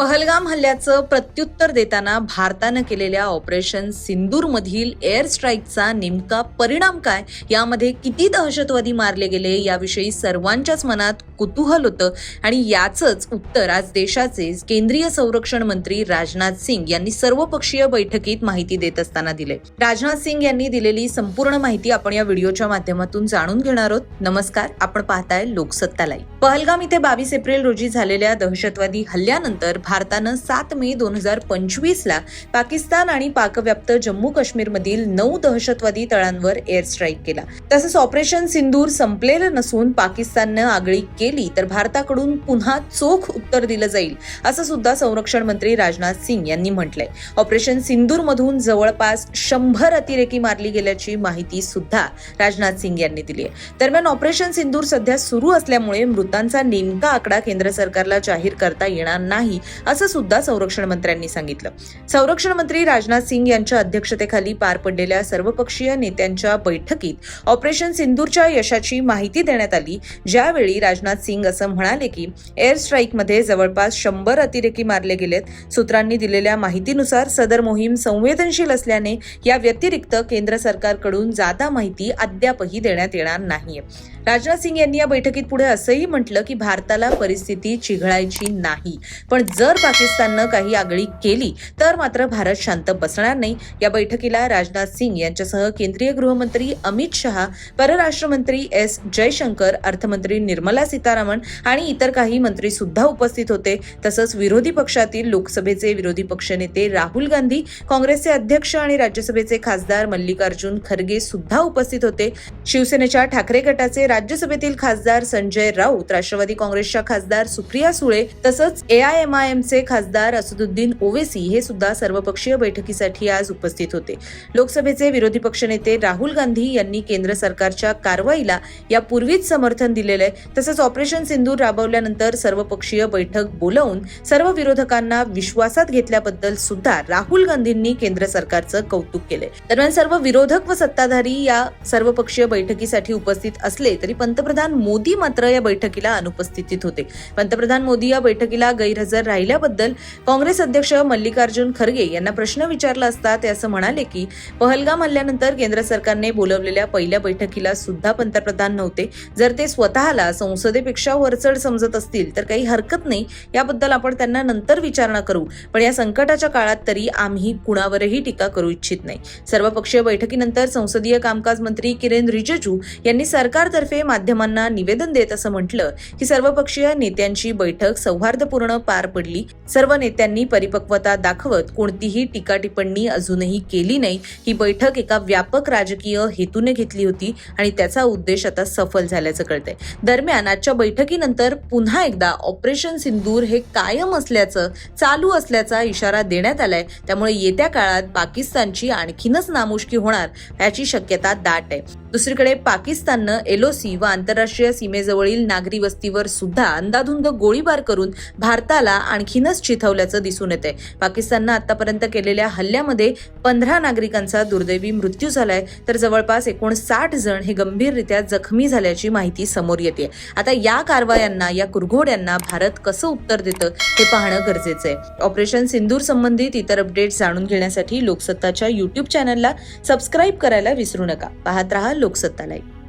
पहलगाम हल्ल्याचं प्रत्युत्तर देताना भारतानं केलेल्या ऑपरेशन सिंदूरमधील एअर स्ट्राईकचा नेमका परिणाम काय? यामध्ये किती दहशतवादी मारले गेले? याविषयी सर्वांच्याच मनात कुतूहल होतं आणि याचंच उत्तर आज देशाचे केंद्रीय संरक्षण मंत्री राजनाथ सिंग यांनी सर्वपक्षीय बैठकीत माहिती देत असताना दिले. राजनाथ सिंग यांनी दिलेली संपूर्ण माहिती आपण या व्हिडिओच्या माध्यमातून जाणून घेणार आहोत. नमस्कार आपण पाहताय लोकसत्ता लाईव्ह पहलगाम इथे बावीस एप्रिल रोजी झालेल्या दहशतवादी हल्ल्यानंतर भारतानं सात मे दोन हजार पंचवीसला पाकिस्तान आणि पाकव्याप्त जम्मू काश्मीरमधील नऊ दहशतवादी तळांवर एअर स्ट्राईक केला. तसंच ऑपरेशन सिंदूर संपलेलं नसून पाकिस्ताननं आगळी केली तर भारताकडून पुन्हा चोख उत्तर दिलं जाईल असं सुद्धा संरक्षण मंत्री राजनाथ सिंग यांनी म्हटलंय. ऑपरेशन सिंदूर मधून जवळपास शंभर अतिरेकी मारली गेल्याची माहिती सुद्धा राजनाथ सिंग यांनी दिली आहे. दरम्यान ऑपरेशन सिंदूर सध्या सुरू असल्यामुळे मृतांचा नेमका आकडा केंद्र सरकारला जाहीर करता येणार नाही असं सुद्धा संरक्षण मंत्र्यांनी सांगितलं. संरक्षण मंत्री राजनाथ सिंग यांच्या अध्यक्षतेखाली पार पडलेल्या सर्वपक्षीय नेत्यांच्या बैठकीत ऑपरेशन सिंदूरच्या यशाची माहिती देण्यात आली. ज्यावेळी राजनाथ सिंग असं म्हणाले की एअर स्ट्राईकमध्ये जवळपास शंभर अतिरेकी मारले गेलेत. सूत्रांनी दिलेल्या माहितीनुसार सदर मोहीम संवेदनशील असल्याने या व्यतिरिक्त केंद्र सरकारकडून जादा माहिती अद्यापही देण्यात येणार नाहीये. राजनाथ सिंग यांनी या बैठकीत पुढे असंही म्हटलं की भारताला परिस्थिती चिघळायची नाही. पण जर पाकिस्ताननं काही आगळी केली तर मात्र भारत शांत बसणार नाही. या बैठकीला राजनाथ सिंग यांच्यासह केंद्रीय गृहमंत्री अमित शहा परराष्ट्र मंत्री एस जयशंकर अर्थमंत्री निर्मला सीतारामन आणि इतर काही मंत्री सुद्धा उपस्थित होते. तसंच विरोधी पक्षातील लोकसभेचे विरोधी पक्षनेते राहुल गांधी काँग्रेसचे अध्यक्ष आणि राज्यसभेचे खासदार मल्लिकार्जुन खरगे सुद्धा उपस्थित होते. शिवसेनेच्या ठाकरे गटाचे राज्यसभेतील खासदार संजय राऊत राष्ट्रवादी काँग्रेसच्या खासदार सुप्रिया सुळे तसंच एमचे खासदार असदुद्दीन ओवेसी हे सुद्धा सर्वपक्षीय बैठकीसाठी आज उपस्थित होते. लोकसभेचे विरोधी पक्षनेते राहुल गांधी यांनी केंद्र सरकारच्या कारवाईला यापूर्वीच समर्थन दिलेलं आहे. तसंच ऑपरेशन सिंदूर राबवल्यानंतर सर्वपक्षीय बैठक बोलावून सर्व विरोधकांना विश्वासात घेतल्याबद्दल सुद्धा राहुल गांधींनी केंद्र सरकारचं कौतुक केलंय. दरम्यान सर्व विरोधक व सत्ताधारी या सर्वपक्षीय बैठकीसाठी उपस्थित असले तरी पंतप्रधान मोदी मात्र या बैठकीला अनुपस्थितीत होते. पंतप्रधान मोदी या बैठकीला गैरहजर राहिले केल्याबद्दल काँग्रेस अध्यक्ष मल्लिकार्जुन खरगे यांना प्रश्न विचारला असता ते असं म्हणाले की पहलगाम हल्ल्यानंतर केंद्र सरकारने बोलवलेल्या पहिल्या बैठकीला सुद्धा पंतप्रधान नव्हते. जर ते स्वतःला संसदेपेक्षा वरचढ समजत असतील तर काही हरकत नाही. याबद्दल आपण त्यांना नंतर विचारणा करू. पण या संकटाच्या काळात तरी आम्ही कुणावरही टीका करू इच्छित नाही. सर्वपक्षीय बैठकीनंतर संसदीय कामकाज मंत्री किरेन रिजिजू यांनी सरकारतर्फे माध्यमांना निवेदन देत असं म्हटलं की सर्वपक्षीय नेत्यांची बैठक सौहार्दपूर्ण पार पडली सर्व नेत्यांनी परिपक्वता दाखवत कोणतीही टीका टिप्पणी अजूनही केली नाही. ही बैठक एका व्यापक राजकीय हेतूने घेतली होती आणि त्याचा उद्देश आता सफल झाल्याचं कळतंय. दरम्यान आजच्या बैठकीनंतर पुन्हा एकदा ऑपरेशन सिंदूर हे कायम असल्याचं चालू असल्याचा इशारा देण्यात आलाय. त्यामुळे येत्या काळात पाकिस्तानची आणखीनच नामुष्की होणार याची शक्यता दाट आहे. दुसरीकडे पाकिस्ताननं एलओसी व आंतरराष्ट्रीय सीमेजवळील नागरी वस्तीवर सुद्धा अंदाधुंद गोळीबार करून भारताला आणखीनच चिथवल्याचं दिसून येतंय. पाकिस्ताननं आतापर्यंत केलेल्या हल्ल्यामध्ये पंधरा नागरिकांचा दुर्दैवी मृत्यू झालाय. तर जवळपास एकोणसाठ जण हे गंभीररित्या जखमी झाल्याची माहिती समोर येते आता या कारवायांना या कुरघोड्यांना भारत कसं उत्तर देतं हे पाहणं गरजेचं आहे ऑपरेशन सिंदूर संबंधित इतर अपडेट्स जाणून घेण्यासाठी लोकसत्ताच्या युट्यूब चॅनलला सबस्क्राईब करायला विसरू नका. पाहत राहा लोकसत्ता लाईव्ह.